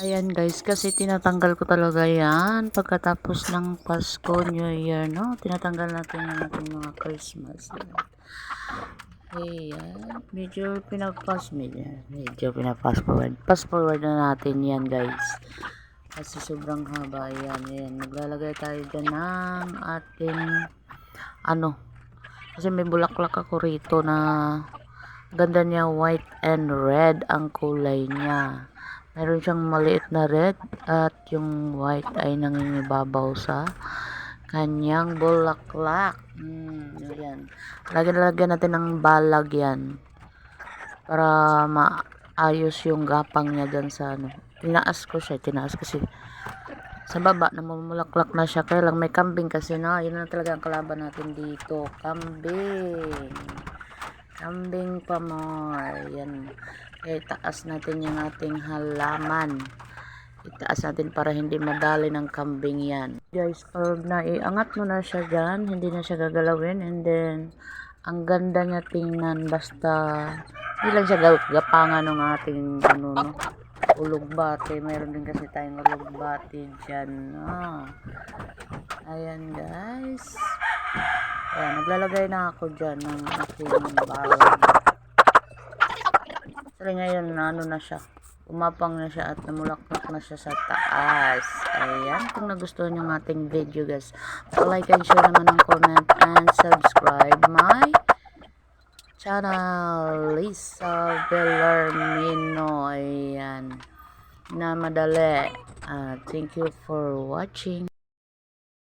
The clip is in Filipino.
Ayan guys, kasi tinatanggal ko talaga yan pagkatapos ng Pasko, New Year, no? Tinatanggal natin yung ating mga Christmas. Ayan, medyo pinapas, medyo, medyo pinapas forward. Pass forward na natin yan guys. Kasi sobrang haba yan. Ayan, maglalagay tayo dyan ng ating, ano, kasi may bulaklak ako rito na ganda niya white and red ang kulay niya. Meron siyang maliit na red at yung white ay nangingibabaw sa kanyang bulaklak. Hmm, yan. Lagyan-lagyan natin ng balag yan para maayos yung gapang niya dyan sa ano. Tinaas ko siya, tinaas kasi sa baba namumulaklak na siya kaya lang may kambing kasi na yun na talaga ang kalaban natin dito kambing kambing pa more yan kaya itaas natin yung ating halaman. Itaas natin para hindi madali ng kambing yan. Guys pag naiangat mo na siya dyan hindi na siya gagalawin. And then ang ganda niya tingnan basta hindi lang siya ga- gapangan ng ating ano no? Ulugbati mayroon din kasi tayong ulugbati dyan ah. ayan guys ayan naglalagay na ako dyan ng aking balag Sorry ngayon ano na siya. Umapang na siya at namulaklak na siya sa taas. Ayan. Kung nagustuhan yung ating video guys, like and share naman ng comment and subscribe my channel. Lisa Bellarmino. Ayan. Na madali. Ah, thank you for watching.